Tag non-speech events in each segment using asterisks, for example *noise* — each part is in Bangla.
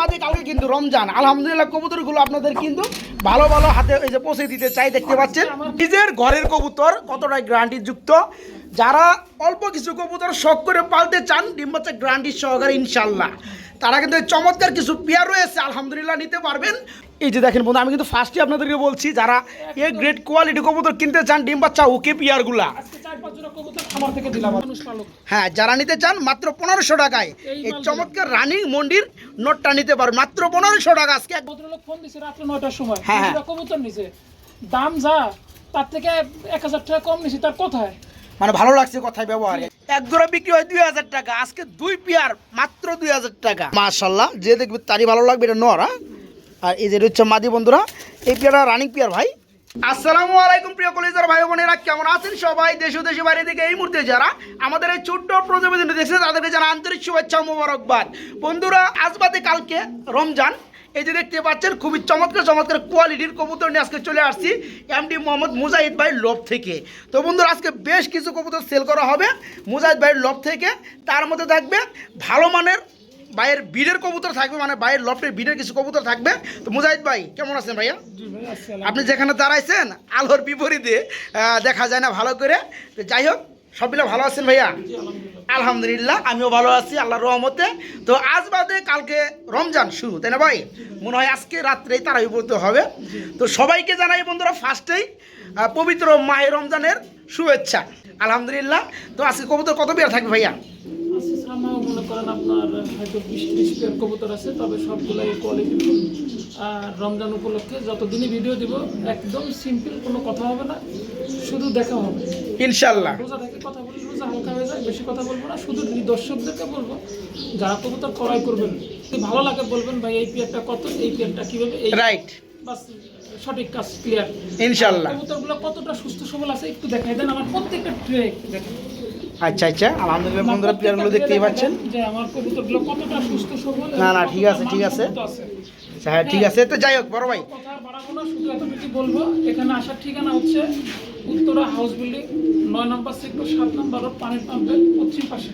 বাদে কালকে কিন্তু রমজান, আলহামদুলিল্লাহ কবুতরগুলো আপনাদের কিন্তু ভালো ভালো হাতে এই যে পৌঁছে দিতে চাই, দেখতে পাচ্ছেন। নিজের ঘরের কবুতর কতটাই গ্রান্টি যুক্ত যারা অল্প কিছু কবুতর শখ করে পালতে চান, ডিম বাচ্চা গ্যারান্টি সহকারে ইনশাল্লাহ তারা কিন্তু চমৎকার কিছু পেয়ার রয়েছে, আলহামদুলিল্লাহ নিতে পারবেন। এই যে দেখেন বন্ধু আমি কিন্তু ফার্স্টে আপনাদেরকে বলছি যারা এ গ্রেড কোয়ালিটি কবুতর কিনতে চান ডিম বাচ্চা ওকে পেয়ারগুলা হ্যাঁ যারা নিতে চান মাত্র পনেরোশো টাকায়। এই চমৎকার রানিং মন্ডির নোটটা নিতে পারবেন মাত্র পনেরোশো টাকা আজকে। ফোন দিছে রাত্রে নয়টার সময়। হ্যাঁ, হ্যাঁ। কবুতর নিছে। দাম যা তার থেকে এক হাজার টাকা কম নিছি তার কোথায়? মানে ভালো লাগছে কথায় ব্যবহারে। এক জোড়া বিক্রি হয় দুই হাজার টাকা। আজকে দুই পেয়ার মাত্র দুই হাজার টাকা। মাশাল্লাহ যে দেখবে তারই ভালো লাগবে এটা নর হ্যাঁ? আর এই যে হচ্ছে মাদি বন্ধুরা, এই পেয়ারটা রানিং পেয়ার ভাই। আসসালামু আলাইকুম প্রিয় কলেজের ভাই বোনেরা, কেমন আছেন সবাই? দেশ ও দেশের বাইরে থেকে এই মুহূর্তে যারা আমাদের এই ছোট্ট প্রতিবেদনটি দেখছেন, তাদেরকে জানা আন্তরিক শুভেচ্ছা মোবারকবাদ। বন্ধুরা, আজ বাদে কালকে রমজান, এই যে দেখতে পাচ্ছেন, খুবই চমৎকার চমৎকার কোয়ালিটির কবুতর নিয়ে আজকে চলে আসছি এমডি মোহাম্মদ মুজাহিদ ভাই লব থেকে। তো বন্ধুরা, আজকে বেশ কিছু কবুতর সেল করা হবে মুজাহিদ ভাইয়ের লব থেকে। তার মধ্যে থাকবে ভালো মানের ভাইয়ের বিডের কবুতর থাকবে মানে ভাইয়ের লফটের বিডের কিছু কবুতর থাকবে। তো মুজাহিদ ভাই কেমন আছেন ভাইয়া? আপনি যেখানে দাঁড়াইছেন আলোর বিপরীতে দেখা যায় না ভালো করে। তো যাই হোক সবগুলো ভালো আছেন ভাইয়া? আলহামদুলিল্লাহ। আমিও ভালো আছি আল্লাহর রহমতে। তো আজ বাদে কালকে রমজান শুরু তাই না ভাই? মনে হয় আজকে রাত্রেই তারাই বলতে হবে। তো সবাইকে জানাই বন্ধুরা ফার্স্টেই পবিত্র মাহে রমজানের শুভেচ্ছা। আলহামদুলিল্লাহ। তো আজকে কবুতর কত বিয়ার থাকবে ভাইয়া আজকে সামনেও মনে করেন আপনার হয়তো বিশ ত্রিশ পেয়ার কবুতর আছে তবে সবগুলাই কোয়ালিটি আর রমজান উপলক্ষে যতদিনই ভিডিও দিব একদম সিম্পল কোনো কথা হবে না শুধু দেখা হবে। ইনশাল্লাহ। রোজা থেকে কথা বলি রোজা হালকা হয়ে যায় বেশি কথা বলব না শুধু দর্শকদেরকে বলব যারা কবুতর ক্রয় করবেন ভালো লাগে বলবেন ভাই এই পেয়ারটা কত এই পেয়ারটা কীভাবে এই রাইট বাস সঠিক কাজ ক্লিয়ার ইনশাল্লাহ। কবুতরগুলো কতটা সুস্থ সবল আছে একটু দেখাই দেন আমার প্রত্যেকটা ট্রে দেখেন আচ্ছা আচ্ছা। আলহামদুলিল্লাহ বন্ধুরা প্লেয়ারগুলো দেখতেই পাচ্ছেন। যে আমার কবুতরগুলো কতটা সুস্থ না, না, ঠিক আছে, ঠিক আছে। আচ্ছা, হ্যাঁ ঠিক আছে। তো যাই হোক বড় ভাই। বলব এখানে আসার ঠিকানা হচ্ছে উত্তরা হাউস বিল্ডিং নয় নম্বর সেক্টর সাত নম্বর পানির পাম্পের পশ্চিম পাশে।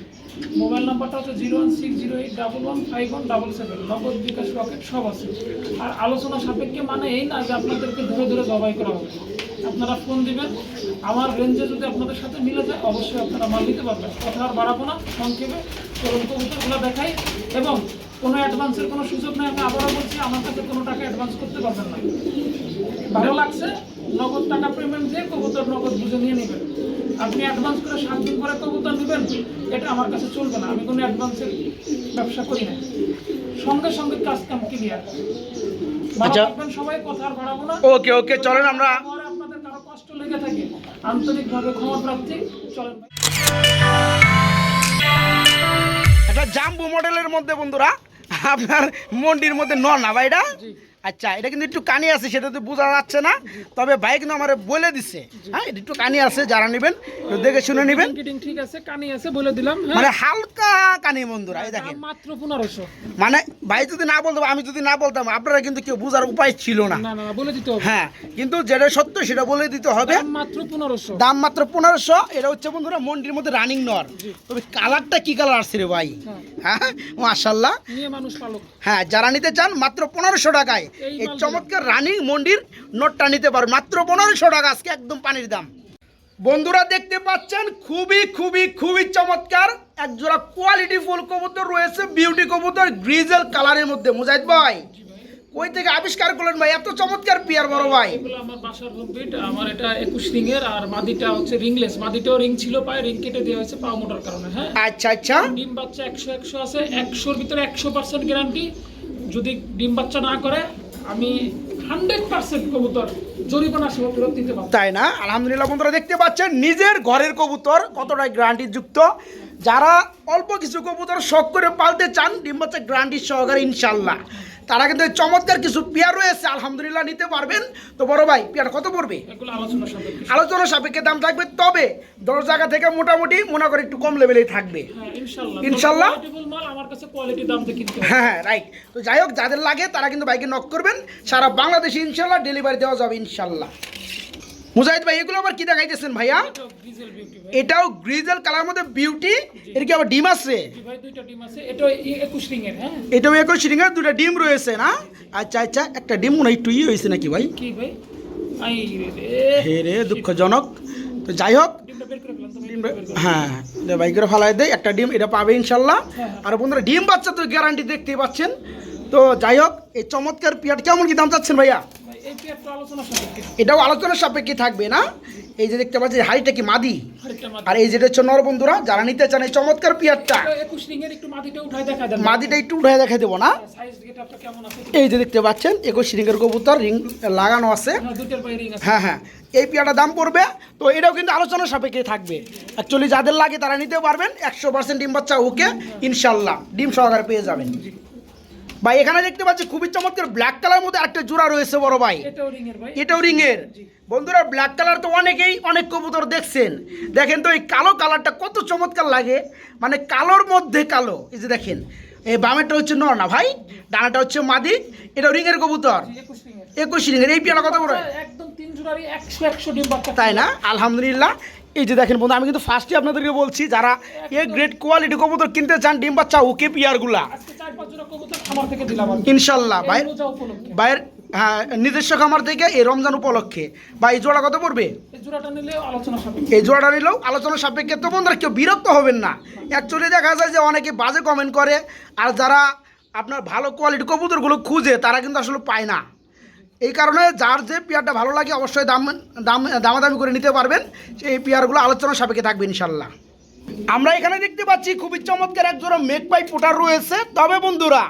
মোবাইল নাম্বারটা হচ্ছে zero one six zero eight double one five one double seven. Nagad bKash Rocket সব আছে। আর আলোচনা সাপেক্ষে মানে এই না যে আপনাদেরকে ধরে ধরে জবাই করা হবে। আপনারা ফোন দিবেন। আমার রেঞ্জে যদি আপনাদের সাথে মিলে যায়, অবশ্যই আপনারা মাল নিতে পারবেন। কথা আর বাড়াবো না, সংক্ষেপে চলুন কবুতরগুলো দেখাই। এবং কোনো অ্যাডভান্সের কোনো সুযোগ নেই, আমি আবারও বলছি, আমার কাছে কোনো টাকা অ্যাডভান্স করতে পারবেন না। ভালো লাগছে? নগদ টাকা পেমেন্ট দিয়ে কবুতর নগদ বুঝে নিয়ে নেবেন। আপনি অ্যাডভান্স করে সাত দিন পরে কবুতর নেবেন এটা আমার কাছে চলবে না। আমি কোনো অ্যাডভান্সের ব্যবসা করি না। সঙ্গে সঙ্গে কাজ কাম ক্লিয়ার আচ্ছা। সবাই কথা আর বাড়াবো না। ওকে ওকে চলেন আমরা। আপনাদের কারও কষ্ট লেগে থাকে। আন্তরিকভাবে ক্ষমা প্রার্থী। চলেন। একটা জাম্বু মডেলের মধ্যে বন্ধুরা আপনার মন্ডির মধ্যে নর না ভাই এটা। আচ্ছা এটা কিন্তু একটু কানি আছে সেটা তো বোঝা যাচ্ছে না। তবে ভাই কিন্তু আমার বলে দিচ্ছে হ্যাঁ একটু কানি আছে যারা নেবেন দেখে শুনে নেবেন। ঠিক আছে কানি আছে বলে দিলাম হ্যাঁ। মানে হালকা কানি বন্ধুরা এই দেখেন। মাত্র পনেরোশো। মানে ভাই যদি না বলতাম আমি যদি না বলতাম আপনারা কিন্তু কেউ বোঝার উপায় ছিল না। না না না, বলে দিতে হবে। হ্যাঁ কিন্তু যেটা সত্য সেটা বলে দিতে হবে। দাম মাত্র পনেরোশো। দাম মাত্র পনেরোশো এটা হচ্ছে বন্ধুরা মন্ডির মধ্যে রানিং নর। তবে কালারটা কি কালার আসছে রে ভাই? হ্যাঁ। হ্যাঁ মাশাল্লাহ নিয়ে মানুষ পালক। হ্যাঁ যারা নিতে চান মাত্র পনেরোশো টাকায় এই চমৎকার রানিং মন্ডির নোটটা নিতে পারো। মাত্র পনেরোশো টাকা আজকে একদম পানির দাম। বন্ধুরা দেখতে পাচ্ছেন খুবই খুবই খুবই চমৎকার। এক জোড়া কোয়ালিটি ফুল কবুতর রয়েছে বিউটি কবুতর গ্রিজেল কালারের মধ্যে। মুজাহিদ ভাই কই থেকে আবিষ্কার করলেন ভাই? এত চমৎকার পিয়ার বড় ভাই। এগুলো আমার বাসার কমপ্লিট আমার এটা একুশ রিং এর আর মাদিটা হচ্ছে রিংলেস মাদিটাও রিং ছিল পায়ে রিং কেটে দেওয়া হয়েছে পা মোটার কারণে হ্যাঁ? আচ্ছা আচ্ছা। ডিম বাচ্চা একশো একশো আছে। একশোর ভিতরে একশো পার্সেন্ট গ্যারান্টি যদি ডিম বাচ্চা না করে আমি তাই না? আলহামদুলিল্লাহ বন্ধুরা, দেখতে পাচ্ছেন, নিজের ঘরের কবুতর কতটাই গ্যারান্টি যুক্ত যারা অল্প কিছু কবুতর শখ করে পালতে চান, ডিম বাচ্চা গ্যারান্টি সহকারে ইনশাল্লাহ তারা কিন্তু চমৎকার কিছু পেয়ার রয়েছে আলহামদুলিল্লাহ নিতে পারবেন। তো বড় ভাই পেয়ার কত পড়বে? আলোচনা সাপেক্ষে। দাম থাকবে তবে দশ জায়গা থেকে মোটামুটি মনে করে একটু কম লেভেলেই থাকবে। হ্যাঁ ইনশাল্লাহ। হ্যাঁ হ্যাঁ রাইট তো যাই হোক যাদের লাগে তারা কিন্তু বাইকে নক করবেন। সারা বাংলাদেশে ইনশাল্লাহ ডেলিভারি দেওয়া যাবে ইনশাল্লাহ। মুজাহিদ ভাই এগুলো আবার কি দেখাইতেছেন ভাইয়া? এটাও গ্রিজেল কালার মধ্যে বিউটি এর কি আবার ডিম আছে? আছে। এটাও একুশ রিং এর হ্যাঁ দুটা ডিম রয়েছে না? আচ্ছা আচ্ছা একটা ডিম মনে হয় একটু ই হয়েছে নাকি ভাই? কি ভাই? আই রে রে। হে রে দুঃখজনক। তো যাই হোক ডিম হ্যাঁ ভাই করে ফালাই দেয় একটা ডিম এটা পাবে ইনশাল্লাহ। হ্যাঁ। আর বন্ধুরা ডিম বাচ্চা তো গ্যারান্টি দেখতেই পাচ্ছেন। তো যাই হোক এই চমৎকার পিয়াট কেমন কি দাম চাচ্ছেন ভাইয়া? এটাও আলোচনার সাপেক্ষে থাকবে না? এই যে দেখতে পাচ্ছি হাড়িটা কি মাদি? আর এই যেটা হচ্ছে নর বন্ধুরা যারা নিতে চান এই চমৎকার পিয়ারটা। একটু দেখা মাদিটা একটু উঠে দেখাই দেবো না? আছে এই যে দেখতে পাচ্ছেন একুশ রিঙ্গের কবুতর রিং লাগানো আছে। হ্যাঁ আছে। হ্যাঁ হ্যাঁ এই পিয়াটার দাম পড়বে। তো এটাও কিন্তু আলোচনার সাপেক্ষে থাকবে। অ্যাকচুয়ালি যাদের লাগে তারা নিতে পারবেন একশো পার্সেন্ট ডিম বাচ্চা ওকে ইনশাল্লাহ ডিম সহকারে পেয়ে যাবেন। ভাই এখানে দেখতে পাচ্ছি খুবই চমৎকার ব্ল্যাক কালার মধ্যে একটা জোড়া রয়েছে বড় ভাই। এটাও রিং এর বন্ধুরা ব্ল্যাক কালার তো অনেকেই অনেক কবুতর দেখছেন। দেখেন তো এই কালো কালারটা কত চমৎকার লাগে। মানে কালোর মধ্যে কালো। এই যে দেখেন এই বামেরটা হচ্ছে নর না ভাই? ডানাটা হচ্ছে মাদি। এটা রিংয়ের কবুতর। একুশ রিং এর রিংয়ের। এই পিয়ালা কত বড়? একদম তিন জোড়ারই একশো একশো ডিম বাচ্চা তাই না? আলহামদুলিল্লাহ। এই যে দেখেন বন্ধু আমি কিন্তু ফার্স্টে আপনাদেরকে বলছি যারা এ গ্রেড কোয়ালিটি কবুতর কিনতে চান ডিম বাচ্চা ওকে পিয়ারগুলা ইনশাল্লাহ ভাই ভাইয়ের হ্যাঁ নিজস্ব খামার থেকে এই রমজান উপলক্ষে। ভাই এই জোড়া কত পড়বে? এই জোড়াটা নিলেও আলোচনা সাপেক্ষে তো বন্ধুরা কেউ বিরক্ত হবেন না। অ্যাকচুয়ালি দেখা যায় যে অনেকে বাজে কমেন্ট করে আর যারা আপনার ভালো কোয়ালিটি কবুতরগুলো খুঁজে তারা কিন্তু আসলে পায় না। এই কারণে যার যে পেয়ারটা ভালো লাগে অবশ্যই দাম দাম, দামাদামি করে নিতে পারবেন। সেই পেয়ারগুলো আলোচনা সাপেক্ষে থাকবে ইনশাল্লাহ। আমরা এখানে দেখতে পাচ্ছি খুবই চমৎকার এক জোড়া মেক পাই পুটার রয়েছে। তবে বন্ধুরা,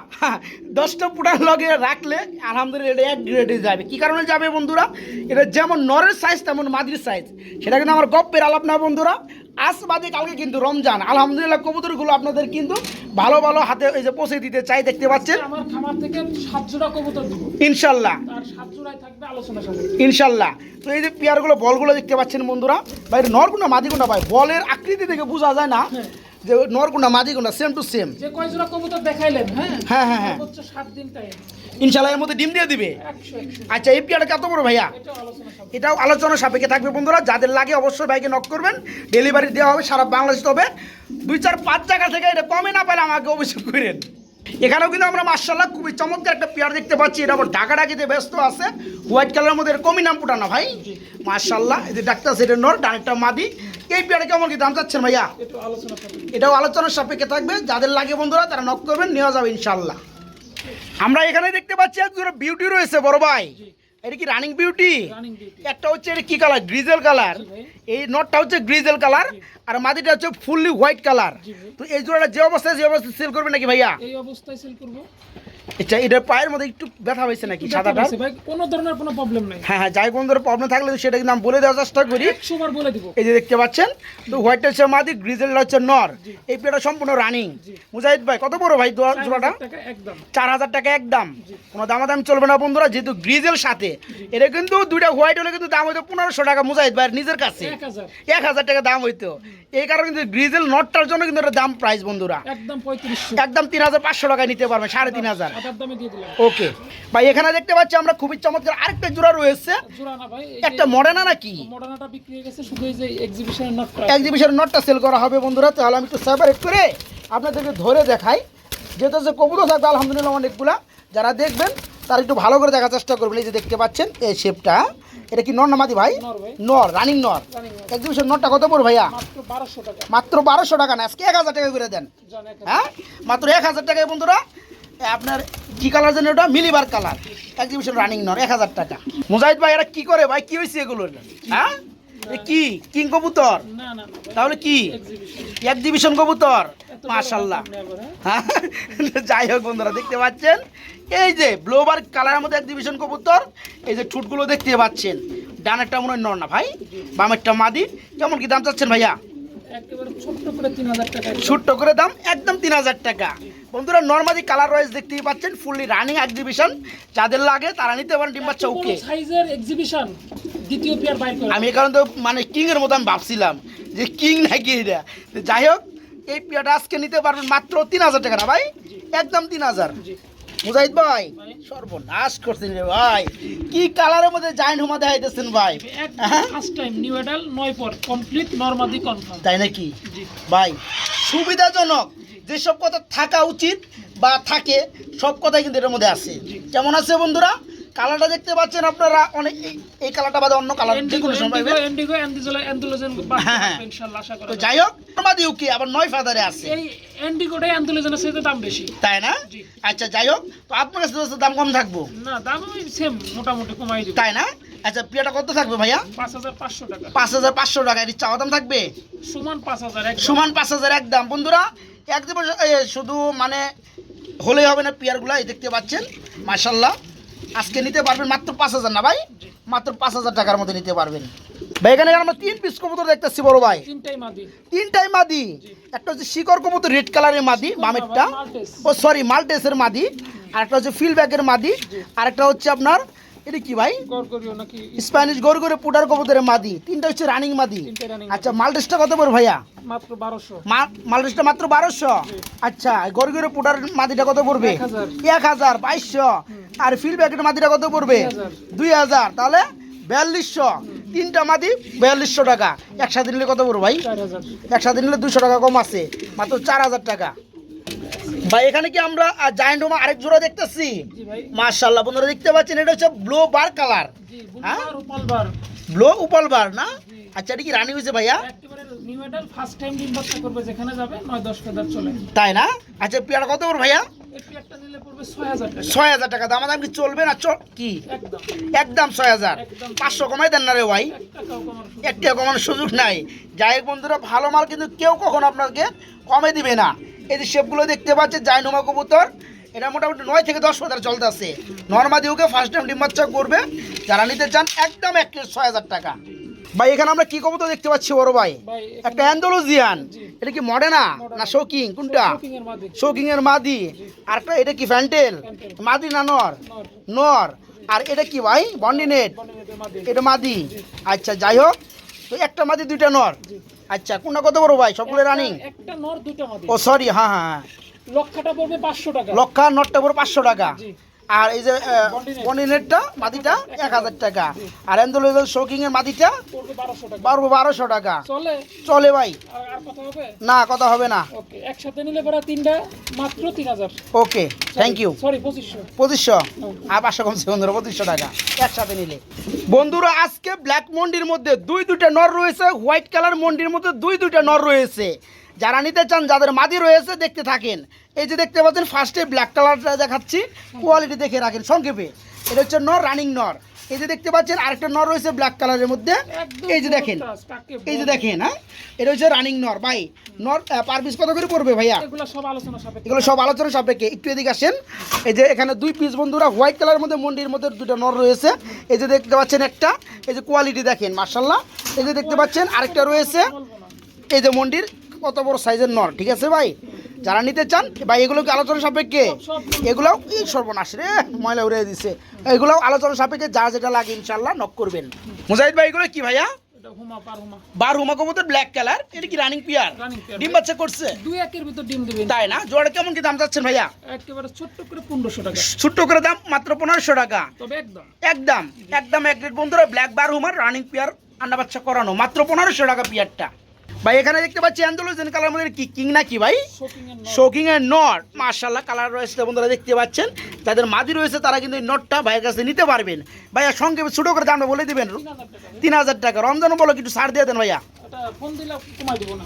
দশটা পুটার লগে রাখলে আলহামদুলিল্লাহ এটা এক গ্রেডে যাবে। কি কারণে যাবে বন্ধুরা? এটা যেমন নরের সাইজ তেমন মাদির সাইজ সেটা কিন্তু আমার গপ্পের আলাপ না বন্ধুরা। আজ বাদে কালকে কিন্তু রমজান। আলহামদুলিল্লাহ কবুতরগুলো আপনাদের কিন্তু ভালো ভালো হাতে এই যে পৌঁছে দিতে চাই দেখতে পাচ্ছেন? আমার খামার থেকে সাত জোড়া কবুতর দিব ইনশাল্লাহ। আর সাত জোড়ায় থাকবে আলোচনা ইনশাল্লাহ। তো এই যে পেয়ারগুলো বলগুলো দেখতে পাচ্ছেন বন্ধুরা ভাই নরগুনা মাদিগুনা ভাই বলের আকৃতি থেকে বোঝা যায় না। যে নরগুনা মাদিগুনা সেম টু সেম যে কয় জোড়া কবুতর দেখাইলেন হ্যাঁ? হ্যাঁ হ্যাঁ হ্যাঁ। হচ্ছে সাত দিন টাইম ইনশাল্লাহ এর মধ্যে ডিম দিয়ে দিবে। আচ্ছা এই পেয়ারটা কত বড় ভাইয়া? এটাও আলোচনা সাপেক্ষে। এটাও আলোচনা সাপেক্ষে থাকবে বন্ধুরা। যাদের লাগে অবশ্যই ভাইকে নক করবেন। ডেলিভারি দেওয়া হবে সারা বাংলাদেশ তবে। দুই চার পাঁচ জায়গা থেকে এটা কমে না পেলে আমাকে অভিযোগ করেন। এখানেও কিন্তু আমরা মার্শাল্লাহ খুবই চমৎকার একটা পেয়ার দেখতে পাচ্ছি। এটা আবার ঢাকা ডাকিতে ব্যস্ত আছে। হোয়াইট কালারের মধ্যে কমই নাম পুটানো ভাই। মার্শাল্লাহ এই যে ডাক্তার সেটা নর ডানেরটা মাদি। এই পেয়ারটা কেমন কি দাম চাচ্ছেন ভাইয়া? এটাও আলোচনার সাপেক্ষে থাকবে যাদের লাগে বন্ধুরা তারা নক করবেন নেওয়া যাবে ইনশাল্লাহ আমরা এখানে দেখতে পাচ্ছি এক জোড়া বিউটি রয়েছে বড় ভাই। এটা কি রানিং বিউটি একটা হচ্ছে এটা কি কালার গ্রিজেল কালার এই নটটা হচ্ছে গ্রিজেল কালার আর মাদিটা হচ্ছে ফুললি হোয়াইট কালার তো এই জোড়াটা যে অবস্থায় যে অবস্থায় সেল করবে নাকি ভাইয়া? এই অবস্থায় সেল করব। আচ্ছা এটার পায়ের মধ্যে একটু ব্যথা হয়েছে নাকি? সাদাটা? ভাই। কোনো ধরনের কোনো প্রবলেম নাই। হ্যাঁ হ্যাঁ যাই বন্ধুর প্রবলেম থাকলে সেটা কিন্তু আমি বলে দেওয়ার চেষ্টা করি। একশো বলে দিব। এই যে দেখতে পাচ্ছেন তো হোয়াইটটা হচ্ছে মাদি গ্রিজেলটা হচ্ছে নর। এই পেটা সম্পূর্ণ রানিং মুজাহিদ ভাই কত বড় ভাই জোড়াটা চার হাজার টাকা একদম। কোনো দামাদাম চলবে না বন্ধুরা যেহেতু গ্রিজেল সাথে। এটা কিন্তু দুইটা হোয়াইট হলে কিন্তু দাম হইতো পনেরোশো টাকা মুজাহিদ ভাই নিজের কাছে। এক হাজার। টাকা দাম হইতো। এই কারণে কিন্তু গ্রিজেল নটটার জন্য কিন্তু এটা দাম প্রাইস বন্ধুরা। একদম পঁয়ত্রিশশো। একদম তিন হাজার পাঁচশো টাকায় নিতে পারবেন সাড়ে তিন হাজার। ওকে। ভাই এখানে দেখতে পাচ্ছি আমরা খুবই চমৎকার আরেকটা জোড়া রয়েছে। একটা মডার্না নাকি? মডার্নাটা বিক্রি হয়ে গেছে শুধু এই যে এক্সিবিশনের নটটা সেল করা হবে বন্ধুরা তাহলে আমি একটু সেপারেট করে আপনাদেরকে ধরে দেখাই। যেহেতু যে কবুতর থাকবে আলহামদুলিল্লাহ অনেকগুলা। যারা দেখবেন তারা একটু ভালো করে দেখার চেষ্টা করবেন। এই যে দেখতে পাচ্ছেন এই শেপটা এটা কি নর নামাদি ভাই? নর রানিং নর এক্সিবিশন নটটা কত পড়বে ভাইয়া? মাত্র বারোশো টাকা। না আজকে এক হাজার টাকা করে দেন। হ্যাঁ? মাত্র এক হাজার টাকায় বন্ধুরা আপনার কি কালার জানেন ওটা? মিলিবার কালার এক্সিবিশন রানিং নর এক হাজার টাকা। মুজাহিদ ভাই এরা কি করে ভাই? কি হয়েছে এগুলো? হ্যাঁ? কি? কিং কবুতর? তাহলে কি? এক্সিবিশন কবুতর? মাশাল্লাহ হ্যাঁ? যাই হোক বন্ধুরা দেখতে পাচ্ছেন? এই যে ব্লোবার কালারের মধ্যে এক্সিবিশন কবুতর। এই যে ঠুটগুলো দেখতে পাচ্ছেন। ডানেরটা মনে হয় নর না ভাই? বামেরটা মাদি। কেমন কি দাম চাচ্ছেন ভাইয়া? ছোট্ট করে দাম একদম তিন হাজার টাকা। বন্ধুরা নর্মালি কালার ওয়াইজ দেখতেই পাচ্ছেন ফুললি রানিং এক্সিবিশন যাদের লাগে তারা নিতে পারেন ডিম বাচ্চা ওকে। সাইজের এক্সিবিশন দ্বিতীয় পেয়ার বাইর করে। আমি কারণে তো মানে কিং এর মতো আমি ভাবছিলাম যে কিং নাকি এটা। যাই হোক এই পেয়ারটা আজকে নিতে পারবেন মাত্র তিন হাজার টাকা না ভাই? একদম তিন হাজার। মুজাহিদ ভাই। সর্বনাশ করছেন রে ভাই। কি কালারের মধ্যে জাইন হুমা দেখাইতেছেন ভাই? ফার্স্ট টাইম নিউ এডাল নয় পর কমপ্লিট নর্মাদি কনফার্ম তাই নাকি? ভাই সুবিধাজনক। যেসব কথা থাকা উচিত বা থাকে সব কথাই কিন্তু এটার মধ্যে আছে। কেমন আছে বন্ধুরা? কালারটা দেখতে পাচ্ছেন আপনারা? অনেক এই- কালারটা বাদে অন্য কালার হ্যাঁ, হ্যাঁ। তো যাই হোক আমাদের কি আবার নয় ফাদারে আছে। এই এন্ডিগোটাই অ্যান্ডোলোজেনের সাথে দাম বেশি। তাই না? আচ্ছা যাই হোক তো আপনার কাছে দাম কম থাকব। না দাম ওই সেম মোটামুটি কমাই দিব। তাই না? আচ্ছা পিয়াটা কত থাকবে ভাইয়া? পাঁচ হাজার পাঁচশো টাকা। পাঁচ হাজার পাঁচশো টাকা চাওয়া দাম থাকবে? সমান পাঁচ হাজার এক সমান পাঁচ হাজার একদম। বন্ধুরা একদম এ, শুধু মানে হলেই হবে না পিয়ারগুলো এই দেখতে পাচ্ছেন মার্শাল্লাহ আজকে নিতে পারবেন মাত্র পাঁচ হাজার না ভাই? মাত্র পাঁচ হাজার টাকার মধ্যে নিতে পারবেন। ভাই এখানে আমরা তিন পিস কবুতর দেখতেছি বড় ভাই। তিনটাই মাদি। একটা হচ্ছে শিকড় কবুতর রেড কালারের মাদি বামেরটা ও সরি মাল্টেসের মাদি। আর একটা হচ্ছে ফিল ব্যাগের মাদি। আর একটা হচ্ছে আপনার এটা কি ভাই? স্প্যানিশ গরু করে পুটার কবুতরের মাদি। তিনটা হচ্ছে রানিং মাদি। আচ্ছা মাল্টেসটা কত পড়বে ভাইয়া? মাত্র বারোশো। মাত্র বারোশো? আচ্ছা গরগরে পুটার মাটিটা কত পড়বে? এক হাজার। বাইশশো। আর ফিল প্যাকেট মাটিটা কত পড়বে? দুই হাজার। তাহলে বিয়াল্লিশশো। তিনটা মাটি বিয়াল্লিশশো টাকা। একসাথে নিলে কত পড়বে ভাই? একসাথে নিলে দুশো টাকা কম আছে। মাত্র চার হাজার টাকা। ভাই এখানে কি আমরা জায়েন্ট রুমা আরেক জোড়া দেখতেছি? মার্শাল্লাহ বন্ধুরা দেখতে পাচ্ছেন এটা হচ্ছে ব্লো বার কালার হ্যাঁ? ব্লো উপল বার না? আচ্ছা এটা কি রানি হয়েছে ভাইয়া? তাই না? আচ্ছা পেয়ারা কত পড়বে ভাইয়া? ছয় হাজার টাকা। দাম দাম কি চলবে না কি? একদম। ছয় হাজার। পাঁচশো কমাই দেন না রে ভাই। এক টাকাও সুযোগ একটা কমানোর সুযোগ নাই। যাই বন্ধুরা ভালো মাল কিন্তু কেউ কখনো আপনাকে কমে দিবে না। এই যে শেপগুলো দেখতে পাচ্ছেন জাইনুমা কবুতর এটা মোটামুটি নয় থেকে দশ হাজার চলতে আছে। নর্মাদি ওকে ফার্স্ট টাইম ডিম বাচ্চা করবে। যারা নিতে চান একদম এক ছয় হাজার টাকা। ভাই এখানে আমরা কি কবুতর দেখতে পাচ্ছি বড় ভাই? একটা অ্যান্ডোলজিয়ান এটা কি মডেনা না? শোকিং কোনটা? শোকিং এর মাদি। আর একটা এটা কি ফ্যান্টেল? মাদি না নর? নর। আর এটা কি ভাই? বন্ডিনেট? এটা মাদি। আচ্ছা যাই হোক। তো একটা মাঝে দুইটা নর। আচ্ছা কোনটা কত বড় ভাই? সবগুলো রানিং একটা- নর দুইটা মাদি। ও সরি হ্যাঁ হ্যাঁ লক্ষটা লক্ষাটা পড়বে পাঁচশো টাকা। লক্ষা নটটা পড়বে 500 টাকা। জি। আর এই যে। বন্ডিনেটটা মাদিটা এক হাজার টাকা। আর এন্দোলজল শোকিং এর মাদিটা বারো বারোশো টাকা। চলে? চলে ভাই। না কথা হবে না। ওকে একসাথে নিলে পরে তিনটা মাত্র তিন হাজার। ওকে থ্যাংক ইউ সরি পঁচিশশো। পঁচিশশো? আর পাঁচশো কমছে বন্ধুরা পঁচিশশো টাকা। একসাথে নিলে। বন্ধুরা আজকে ব্ল্যাক মন্ডির মধ্যে দুই দুইটা নর রয়েছে হোয়াইট কালার মন্ডির মধ্যে দুই দুইটা নর রয়েছে। যারা নিতে চান যাদের মাদি রয়েছে দেখতে থাকেন। এই যে দেখতে পাচ্ছেন ফার্স্টে ব্ল্যাক কালারটা দেখাচ্ছি। কোয়ালিটি দেখে রাখেন সংক্ষেপে। এটা হচ্ছে নর রানিং নর। এই যে দেখতে পাচ্ছেন আরেকটা নর রয়েছে ব্ল্যাক কালারের মধ্যে। এই যে দেখেন এই যে দেখেন হ্যাঁ? এটা হচ্ছে রানিং নর। ভাই নর পার পিস কত করে পড়বে ভাইয়া? এগুলো সব আলোচনা সাপেক্ষে। সব আলোচনা সাপেক্ষে। একটু এদিকে আসেন। এই যে এখানে দুই পিস বন্ধুরা হোয়াইট কালারের মধ্যে মন্ডির মধ্যে দুটো নর রয়েছে। এই যে দেখতে পাচ্ছেন একটা এই যে কোয়ালিটি দেখেন মার্শাল্লাহ এই যে দেখতে পাচ্ছেন আরেকটা রয়েছে। এই যে মন্ডির কত বড় সাইজের নর ঠিক আছে ভাই? যারা নিতে চান ভাই এগুলো কি আলোচনা সাপেক্ষে? সব এগুলাও এই সর্বনাশ রে ময়লা উড়ে দিছে। এগুলাও আলোচনা সাপেক্ষে যা যেটা লাগে ইনশাল্লাহ নক করবেন। মুজাহিদ ভাই এগুলো কি ভাইয়া? বার হুমা কবুতর ব্ল্যাক কালার এটা কি রানিং পিয়ার ডিম বাচ্চা করছে? দুই একের ভিতর ডিম দিবেন। তাই না? জোড়া কেমন কি দাম চাচ্ছেন ভাইয়া? একেবারে ছোট্ট করে পনেরোশো টাকা। ছোট্ট করে দাম মাত্র টাকা। তবে একদম। একদম একদম এক রেট বন্ধুরা black bar homer running pair আন্ডা বাচ্চা করানো। মাত্র পনেরোশো টাকা পেয়ারটা ভাই এখানে দেখতে পাচ্ছি অ্যান্ডোলোজেন কালার মধ্যে কি কিং না কি ভাই? শোকিং এর নট মার্শাল্লাহ কালার রয়েছে বন্ধুরা দেখতে পাচ্ছেন। যাদের মাদি রয়েছে তারা কিন্তু এই নটটা ভাইয়ের কাছে নিতে পারবেন। ভাইয়া সঙ্গে ছোটো করে দামটা বলে দিবেন। তিন হাজার টাকা। রমজান বলো একটু ছাড় দিয়ে দেন ভাইয়া।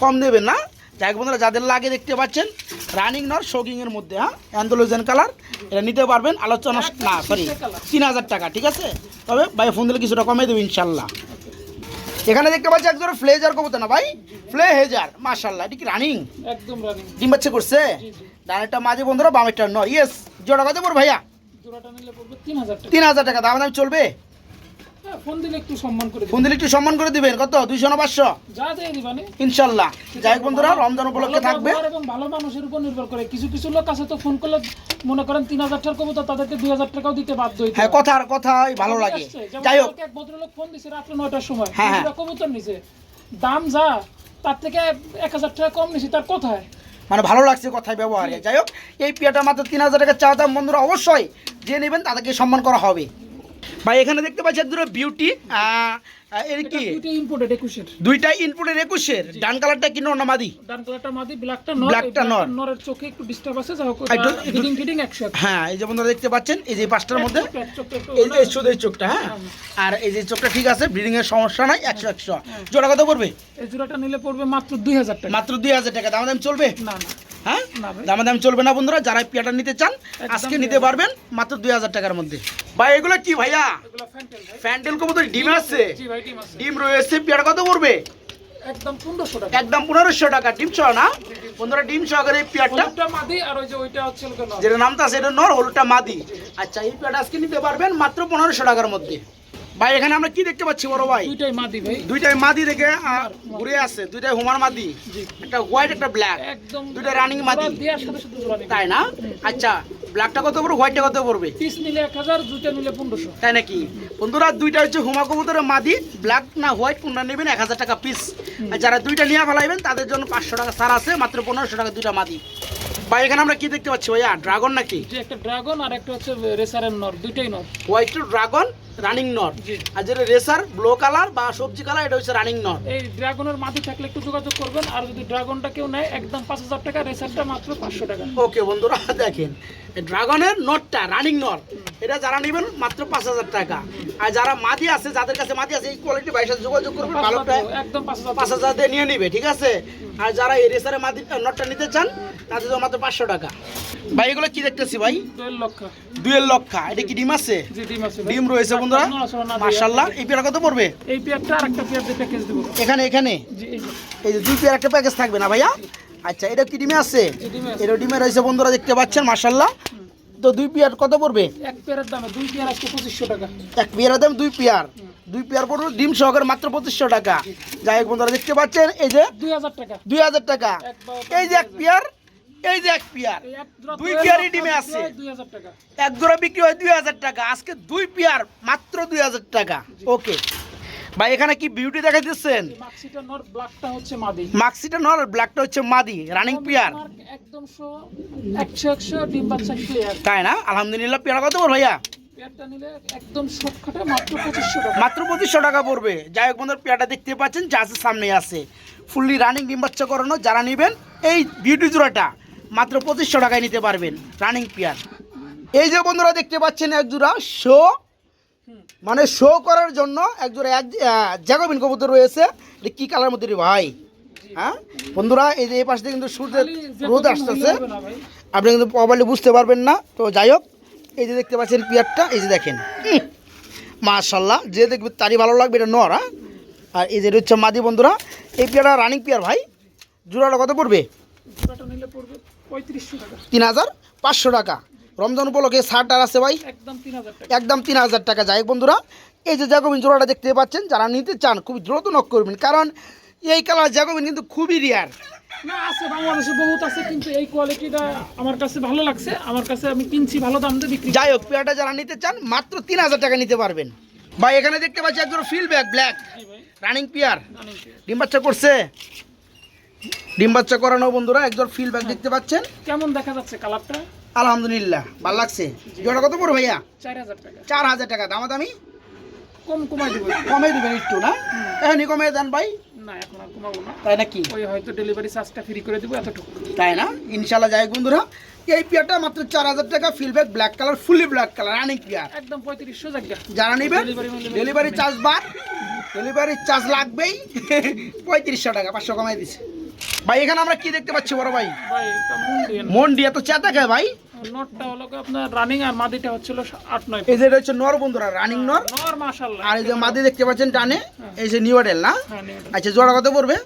কম দেবেন না। যাই বন্ধুরা যাদের লাগে দেখতে পাচ্ছেন রানিং নট শোকিং এর মধ্যে হ্যাঁ অ্যান্ডোলোজেন কালার এটা নিতে পারবেন। আলোচনা না সরি তিন হাজার টাকা ঠিক আছে? তবে ভাই ফোন দিলে কিছুটা কমে দেবে ইনশাল্লাহ এখানে দেখতে পাচ্ছি একজন ফ্লেজার কবুতর না ভাই? ফ্লে হেজার মাশাল্লাহ এটা কি রানিং একদম রানিং ডিম বাচ্চা করছে? ডানেরটা মাঝে বন্ধুরা বামেরটা নর ইয়েস জোড়া কত পড় ভাইয়া? জোড়াটা নিলে পড়বে তিন হাজার টাকা। দাম দাম চলবে? ফোন দিলে একটু সম্মান করে ফোন দিলে একটু সম্মান করে দিবেন। কত? দুইশো না পাঁচশো? যা দিয়ে দিবানি ইনশাল্লাহ। যাই হোক বন্ধুরা রমজান উপলক্ষে থাকবে। এবং ভালো মানুষের উপর নির্ভর করে। কিছু কিছু লোক আছে তো ফোন করলে মনে করেন তিন হাজার টাকার কবুতর তাদেরকে দুই হাজার টাকাও দিতে বাধ্য হইতে হ্যাঁ কথার কথাই ভালো লাগে। যাই হোক। এক ভদ্রলোক ফোন দিছে রাত্রে নয়টার সময়। হ্যাঁ, হ্যাঁ। কবুতর নিছে। দাম যা তার থেকে এক হাজার টাকা কম নিছি তার কোথায়। মানে ভালো লাগছে কথায় ব্যবহারে। যাই হোক এই পেয়ারটা মাত্র তিন হাজার টাকা চাওয়া দাম বন্ধুরা অবশ্যই যে নেবেন তাদেরকে সম্মান করা হবে। ভাই এখানে দেখতে পাচ্ছি দুটো বিউটি এর কি? দুইটা ইম্পোর্টেড একুশের। দুইটা ইনপুটের একুশের। ডান কালারটা কি নর না মাদি? ডান কালারটা মাদি ব্ল্যাকটা নর এই নর। নরের চোখে একটু ডিস্টার্ব আছে যা হোক ফিটিং একশো একশো। হ্যাঁ এই যে বন্ধুরা দেখতে পাচ্ছেন এই যে পাঁচটার মধ্যে এই যে শুধু এই চোখটা হ্যাঁ? আর এই যে চোখটা ঠিক আছে ব্রিডিং এর সমস্যা নাই একশো একশো। জোড়া কত পড়বে? এই জোড়াটা নিলে পড়বে মাত্র দুই হাজার টাকা। মাত্র দুই হাজার টাকা দাম দাম চলবে? না না। হ্যাঁ? না ভাই। দাম দাম চলবে না বন্ধুরা যারা পিয়াটা নিতে চান আজকে নিতে পারবেন মাত্র দুই হাজার টাকার মধ্যে। ভাই এগুলো কি ভাইয়া? ভাই। কবুতর ডিম আছে? ডিম রয়েছে পিয়াটা কত পড়বে? একদম পনেরোশো টাকা। একদম পনেরোশো টাকা ডিম সহ না? বন্ধুরা ডিম সহকারে এই পিয়ারটা। মাদি আর ওই যে ওইটা হচ্ছে যেটা নামটা আছে এটা নর হলুদটা মাদি। আচ্ছা এই পিয়াটা আজকে নিতে পারবেন মাত্র পনেরোশো টাকার মধ্যে। ভাই এখানে আমরা কি দেখতে পাচ্ছি বড় ভাই? দুইটাই মাদি ভাই। দুইটাই মাদি দেখে ঘুরে আছে দুইটাই হুমার মাদি। একটা হোয়াইট একটা ব্ল্যাক একদম দুইটা রানিং মাদি। তাই না? আচ্ছা ব্ল্যাকটা কত পড়বে হোয়াইটটা কত পড়বে? পিস নিলে এক হাজার দুইটা নিলে পনেরোশো। তাই নাকি? বন্ধুরা দুইটা হচ্ছে হুমা কবুতরের মাদি ব্ল্যাক না হোয়াইট কোনটা নেবেন এক হাজার টাকা পিস আর যারা দুইটা নিয়ে ফেলাইবেন তাদের জন্য পাঁচশো টাকা সার আছে মাত্র পনেরোশো টাকা দুইটা মাদি। ভাই এখানে আমরা কি দেখতে পাচ্ছি ভাইয়া? ড্রাগন নাকি? যে একটা ড্রাগন আর একটা হচ্ছে রেসারের নর দুইটাই নর। হোয়াইট ড্রাগন রানিং নট আর যেটা রেসার ব্লু কালার বা সবজি কালার এটা হচ্ছে রানিং নট এই ড্রাগনের মাটি থাকলে একটু যোগাযোগ করবেন আর যদি ড্রাগনটা কেউ নেয় একদম পাঁচ হাজার টাকা রেসারটা মাত্র পাঁচশো টাকা। ওকে বন্ধুরা *laughs* দেখেন ড্রাগনের নটটা রানিং নট এটা যারা নেবেন মাত্র পাঁচ হাজার টাকা। আর যারা মাদি আছে যাদের কাছে মাদি আছে এই কোয়ালিটি ভাইয়ের সাথে যোগাযোগ করবেন পাঁচ ভালো একদম পাঁচ হাজার দিয়ে নিয়ে নিবে ঠিক আছে? আর যারা এই রেসারে মাদি নটটা নিতে চান তাদের মাত্র পাঁচশো টাকা। ভাই এগুলো কি দেখতেছি ভাই? দুয়ের লক্ষা। এটা কি ডিম আছে? ডিম রয়েছে বন্ধুরা। মার্শাল্লাহ এই পেয়ারা কত পড়বে? এই পেয়ারটা আর একটা পেয়ার প্যাকেজ দেবো। এখানে এখানে? এই যে। দুই পেয়ার একটা প্যাকেজ থাকবে না ভাইয়া? আচ্ছা এটা কি ডিমে আছে? এই ডিমে আছে। এটা ডিমে রয়েছে বন্ধুরা দেখতে পাচ্ছেন মার্শাল্লাহ তো দুই পেয়ার কত পড়বে? এক পেয়ারের দামে দুই পেয়ার আজকে পঁচিশশো টাকা। এক পেয়ারের দাম দুই পেয়ার। দুই পেয়ার পড়বে ডিম সহকারে মাত্র পঁচিশশো টাকা। যাই হোক বন্ধুরা দেখতে পাচ্ছেন এই যে দুই হাজার টাকা। দুই হাজার টাকা। এই যে এক পেয়ার এই যে এক পেয়ার। দুই পেয়ারই ডিমে আছে। এক জোড়া বিক্রি হয় দুই হাজার টাকা। আজকে দুই পেয়ার মাত্র দুই হাজার টাকা। ওকে। ভাই এখানে কি বিউটি দেখা দিচ্ছেন? মাক্সিটা নর ব্ল্যাকটা হচ্ছে মাদি। রানিং পেয়ার একদম তাই না? আলহামদুলিল্লাহ পেয়ারা কত বড় ভাইয়া? মাত্র পঁচিশশো টাকা। মাত্র পঁচিশশো টাকা পড়বে। যাই হোক বন্ধুর পেয়ারটা দেখতে পাচ্ছেন জাহাজের সামনে আছে। ফুললি রানিং ডিম বাচ্চা করানো যারা নেবেন এই বিউটি জোড়াটা। মাত্র পঁচিশশো টাকায় নিতে পারবেন রানিং পেয়ার। এই যে বন্ধুরা দেখতে পাচ্ছেন এক জোড়া শো মানে শো করার জন্য এক জোড়া এক জ্যাগোবিন কবুতর রয়েছে। এটা কি কালার মধ্যে রে ভাই? হ্যাঁ? বন্ধুরা এই যে এই পাশ থেকে কিন্তু সূর্যের রোদ আসতেছে। আপনি কিন্তু প্রপারলি বুঝতে পারবেন না। তো যাই হোক এই যে দেখতে পাচ্ছেন পিয়ারটা এই যে দেখেন। মাশাল্লাহ যে দেখবে তারই ভালো লাগবে এটা নর হ্যাঁ? আর এই যে হচ্ছে মাদি বন্ধুরা এই পিয়ারটা রানিং পিয়ার ভাই। জোড়াটা কত পড়বে তিন হাজার পাঁচশো টাকা। রমজান উপলক্ষে সারটার আছে ভাই? একদম তিন হাজার টাকা। হোক বন্ধুরা এই যে জ্যাকোবিন জোড়াটা দেখতে পাচ্ছেন যারা নিতে চান খুব দ্রুত নক করবেন কারণ এই কালার জ্যাকোবিন কিন্তু খুবই রিয়ার না আছে বাংলাদেশে বহুত আছে কিন্তু এই কোয়ালিটিটা আমার কাছে ভালো লাগছে। আমার কাছে আমি কিনছি ভালো দাম দিয়ে বিক্রি যাই হোক পেয়ারটা যারা নিতে চান মাত্র তিন হাজার টাকা নিতে পারবেন। ভাই এখানে দেখতে পাচ্ছি একজন fill back black running pair জানি ডিম বাচ্চা করছে। ডিম বাচ্চা করানো বন্ধুরা একজন ফিল ব্যাক দেখতে পাচ্ছেন? কেমন দেখা যাচ্ছে কালারটা? আলহামদুলিল্লাহ ভালো লাগছে। জোড়া কত পড়ো ভাইয়া? চার হাজার টাকা। চার হাজার টাকা দামাদামি? কম কমাই দিব। কমাই দিবেন একটু না? এখনই কমে দেন ভাই। না এখন আর কমাবো না। তাই নাকি? ওই হয়তো ডেলিভারি চার্জটা ফ্রি করে দেবো এতটুকু। তাই না? ইনশাল্লাহ যাই বন্ধুরা। এই পিয়ারটা মাত্র চার হাজার টাকা fill back black colour fully black colour running pair একদম পঁয়ত্রিশশো জায়গা যারা নেবেন ডেলিভারি চার্জ বাদ ডেলিভারি চার্জ লাগবেই। পঁয়ত্রিশশো টাকা পাঁচশো কমাই দিছে ভাই এখানে আমরা কি দেখতে পাচ্ছি বড় ভাই? ভাই এটা মুন্ডিয়ান। মন দিয়ে তো চেতা খায় ভাই? নটটা হলো আপনার রানিং আর মাদিটা হচ্ছিল এই যে এটা হচ্ছে নর বন্ধুরা রানিং নর। নর মাশাল্লাহ আর এই যে মাদি দেখতে পাচ্ছেন টানে এই যে নিউ মডেল না? হ্যাঁ। আচ্ছা জোড়া কত পড়বে?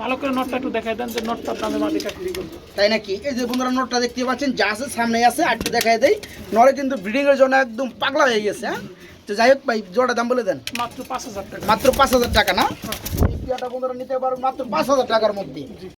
ভালো করে নটটা একটু দেখাই দেন যে নটটার দামে মাদিটা ফ্রি করব তাই নাকি? এই যে বন্ধুরা নটটা দেখতে পাচ্ছেন যা আছে সামনে আছে আর একটু দেখাই দেয় নরে কিন্তু ব্রিডিং এর জন্য একদম পাগলা হয়ে গেছে হ্যাঁ? তো যাই হোক ভাই জোড়া দাম বলে দেন। মাত্র পাঁচ হাজার টাকা। মাত্র পাঁচ হাজার টাকা না? বন্ধুরা নিতে পারবেন মাত্র পাঁচ হাজার টাকার মধ্যে।